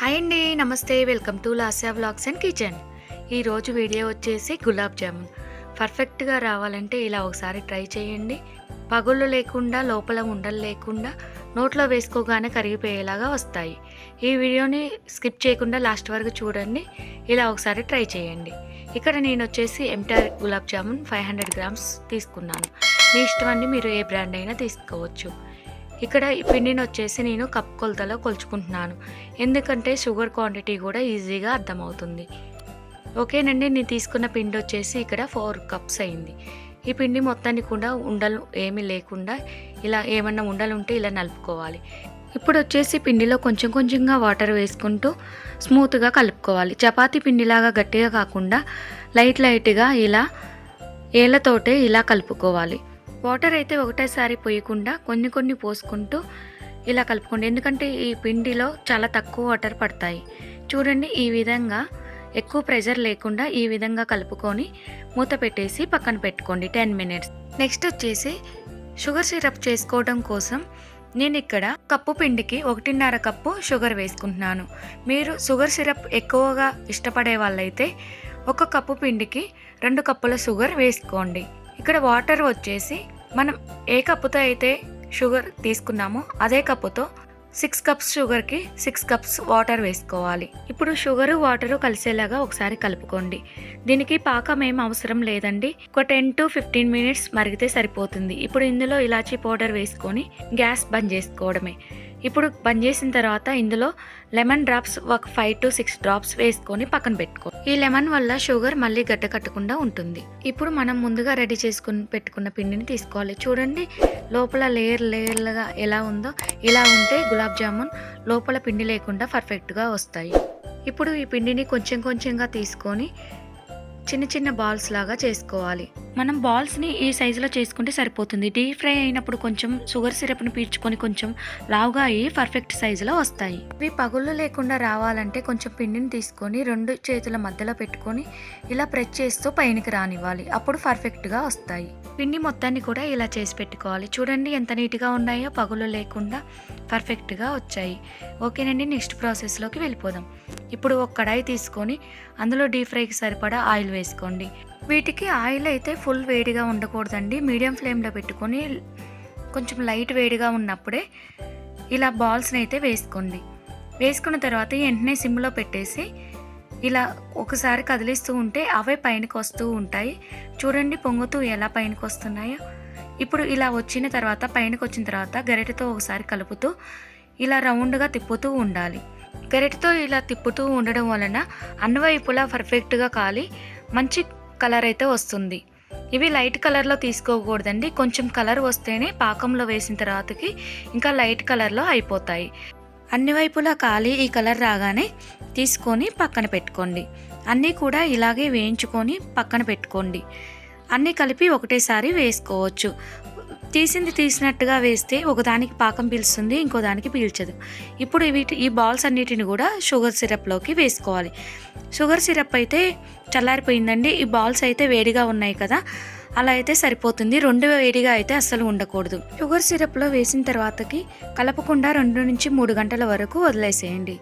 Hi అండి నమస్తే. Welcome to Lasya vlogs and kitchen. ఈరోజు వీడియో వచ్చేసి గులాబ్ జామున్. పర్ఫెక్ట్గా రావాలంటే ఇలా ఒకసారి ట్రై చేయండి. పగుళ్ళు లేకుండా లోపల ఉండలు లేకుండా నోట్లో వేసుకోగానే కరిగిపోయేలాగా వస్తాయి. ఈ వీడియోని స్కిప్ చేయకుండా లాస్ట్ వరకు చూడండి. ఇలా ఒకసారి ట్రై చేయండి. ఇక్కడ నేను వచ్చేసి enter gulab jamun five hundred grams తీసుకున్నాను. మీ ఇష్టం అండి మీరు ఏ బ్రాండ్ అయినా తీసుకోవచ్చు. ఇక్కడ ఈ పిండిని వచ్చేసి నేను కప్ కొలతలో కొలుచుకుంటున్నాను. ఎందుకంటే షుగర్ క్వాంటిటీ కూడా ఈజీగా అర్థమవుతుంది. ఓకేనండి నేను తీసుకున్న పిండి వచ్చేసి ఇక్కడ ఫోర్ కప్స్ అయింది. ఈ పిండి మొత్తాన్ని కూడా ఉండలు ఏమీ లేకుండా ఇలా ఏమన్నా ఉండలు ఉంటే ఇలా నలుపుకోవాలి. ఇప్పుడు వచ్చేసి పిండిలో కొంచెం కొంచెంగా వాటర్ వేసుకుంటూ స్మూత్గా కలుపుకోవాలి. చపాతీ పిండిలాగా గట్టిగా కాకుండా లైట్ లైట్గా ఇలా ఏళ్ళతోటే ఇలా కలుపుకోవాలి. వాటర్ అయితే ఒకటేసారి పోయకుండా కొన్ని కొన్ని పోసుకుంటూ ఇలా కలుపుకోండి. ఎందుకంటే ఈ పిండిలో చాలా తక్కువ వాటర్ పడతాయి. చూడండి ఈ విధంగా ఎక్కువ ప్రెషర్ లేకుండా ఈ విధంగా కలుపుకొని మూత పెట్టేసి పక్కన పెట్టుకోండి టెన్ మినిట్స్. నెక్స్ట్ వచ్చేసి షుగర్ సిరప్ చేసుకోవడం కోసం నేను ఇక్కడ కప్పు పిండికి ఒకటిన్నర కప్పు షుగర్ వేసుకుంటున్నాను. మీరు షుగర్ సిరప్ ఎక్కువగా ఇష్టపడే వాళ్ళైతే ఒక కప్పు పిండికి రెండు కప్పుల షుగర్ వేసుకోండి. ఇక్కడ వాటర్ వచ్చేసి మనం ఏ కప్పుతో అయితే షుగర్ తీసుకున్నామో అదే కప్పుతో సిక్స్ కప్స్ షుగర్కి సిక్స్ కప్స్ వాటర్ వేసుకోవాలి. ఇప్పుడు షుగరు వాటరు కలిసేలాగా ఒకసారి కలుపుకోండి. దీనికి పాకం ఏం అవసరం లేదండి. ఒక టెన్ టు ఫిఫ్టీన్ మినిట్స్ మరిగితే సరిపోతుంది. ఇప్పుడు ఇందులో ఇలాచీ పౌడర్ వేసుకొని గ్యాస్ బంద్ చేసుకోవడమే. ఇప్పుడు బంద్ చేసిన తర్వాత ఇందులో లెమన్ డ్రాప్స్ ఒక ఫైవ్ టు సిక్స్ డ్రాప్స్ వేసుకొని పక్కన పెట్టుకో. ఈ లెమన్ వల్ల షుగర్ మళ్ళీ గడ్డ కట్టకుండా ఉంటుంది. ఇప్పుడు మనం ముందుగా రెడీ చేసుకుని పెట్టుకున్న పిండిని తీసుకోవాలి. చూడండి లోపల లేయర్ లేయర్లుగా ఎలా ఉందో. ఇలా ఉంటే గులాబ్ జామున్ లోపల పిండి లేకుండా పర్ఫెక్ట్గా వస్తాయి. ఇప్పుడు ఈ పిండిని కొంచెం కొంచెంగా తీసుకొని చిన్న చిన్న బాల్స్ లాగా చేసుకోవాలి. మనం బాల్స్ని ఈ సైజులో చేసుకుంటే సరిపోతుంది? డీప్ ఫ్రై అయినప్పుడు కొంచెం షుగర్ సిరప్ని పీల్చుకొని కొంచెం లావుగా అయ్యి పర్ఫెక్ట్ సైజులో వస్తాయి. ఇవి పగుళ్ళు లేకుండా రావాలంటే కొంచెం పిండిని తీసుకొని రెండు చేతుల మధ్యలో పెట్టుకొని ఇలా ప్రెస్ చేస్తూ పైనకి రానివ్వాలి. అప్పుడు పర్ఫెక్ట్గా వస్తాయి. పిండి మొత్తాన్ని కూడా ఇలా చేసి పెట్టుకోవాలి. చూడండి ఎంత నీట్గా ఉన్నాయో పగులు లేకుండా పర్ఫెక్ట్గా వచ్చాయి. ఓకేనండి నెక్స్ట్ ప్రాసెస్లోకి వెళ్ళిపోదాం. ఇప్పుడు ఒక కడాయి తీసుకొని అందులో డీప్ ఫ్రైకి సరిపడా ఆయిల్ వేసుకోండి. వీటికి ఆయిల్ అయితే ఫుల్ వేడిగా ఉండకూడదండి. మీడియం ఫ్లేమ్లో పెట్టుకొని కొంచెం లైట్ వేడిగా ఉన్నప్పుడే ఇలా బాల్స్ని అయితే వేసుకోండి. వేసుకున్న తర్వాత వెంటనే సిమ్లో పెట్టేసి ఇలా ఒకసారి కదిలిస్తూ ఉంటే అవే పైనకి వస్తూ ఉంటాయి. చూడండి పొంగుతూ ఎలా పైనకి వస్తున్నాయో. ఇప్పుడు ఇలా వచ్చిన తర్వాత పైనకి వచ్చిన తర్వాత గరిటెతో ఒకసారి కలుపుతూ ఇలా రౌండ్గా తిప్పుతూ ఉండాలి. గరిటెతో ఇలా తిప్పుతూ ఉండడం వలన అన్నవైపులా పర్ఫెక్ట్గా కాలి. మంచి కలర్ అయితే వస్తుంది. ఇవి లైట్ కలర్లో తీసుకోకూడదండి. కొంచెం కలర్ వస్తేనే పాకంలో వేసిన తర్వాతకి ఇంకా లైట్ కలర్లో అయిపోతాయి. అన్ని వైపులా కాలి ఈ కలర్ రాగానే తీసుకొని పక్కన పెట్టుకోండి. అన్నీ కూడా ఇలాగే వేయించుకొని పక్కన పెట్టుకోండి. అన్నీ కలిపి ఒకటేసారి వేసుకోవచ్చు. తీసింది తీసినట్టుగా వేస్తే ఒకదానికి పాకం పీల్స్తుంది ఇంకో దానికి పీల్చదు. ఇప్పుడు వీటి ఈ బాల్స్ అన్నిటిని కూడా షుగర్ సిరప్లోకి వేసుకోవాలి. షుగర్ సిరప్ అయితే చల్లారిపోయిందండి. ఈ బాల్స్ అయితే వేడిగా ఉన్నాయి కదా అలా అయితే సరిపోతుంది. రెండు వేడిగా అయితే అస్సలు ఉండకూడదు. షుగర్ సిరప్లో వేసిన తర్వాతకి కలపకుండా రెండు నుంచి మూడు గంటల వరకు వదిలేసేయండి.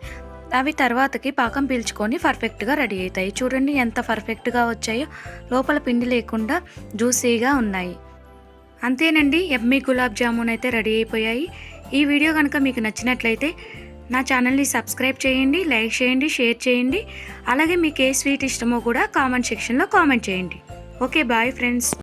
అవి తర్వాతకి పాకం పీల్చుకొని పర్ఫెక్ట్గా రెడీ అవుతాయి. చూడండి ఎంత పర్ఫెక్ట్గా వచ్చాయో. లోపల పిండి లేకుండా జ్యూసీగా ఉన్నాయి. అంతేనండి ఎమ్మీ గులాబ్ జామున్ అయితే రెడీ అయిపోయాయి. ఈ వీడియో కనుక మీకు నచ్చినట్లయితే నా ఛానల్ని సబ్స్క్రైబ్ చేయండి లైక్ చేయండి షేర్ చేయండి. అలాగే మీకు ఏ స్వీట్ ఇష్టమో కూడా కామెంట్ సెక్షన్లో కామెంట్ చేయండి. Okay bye friends.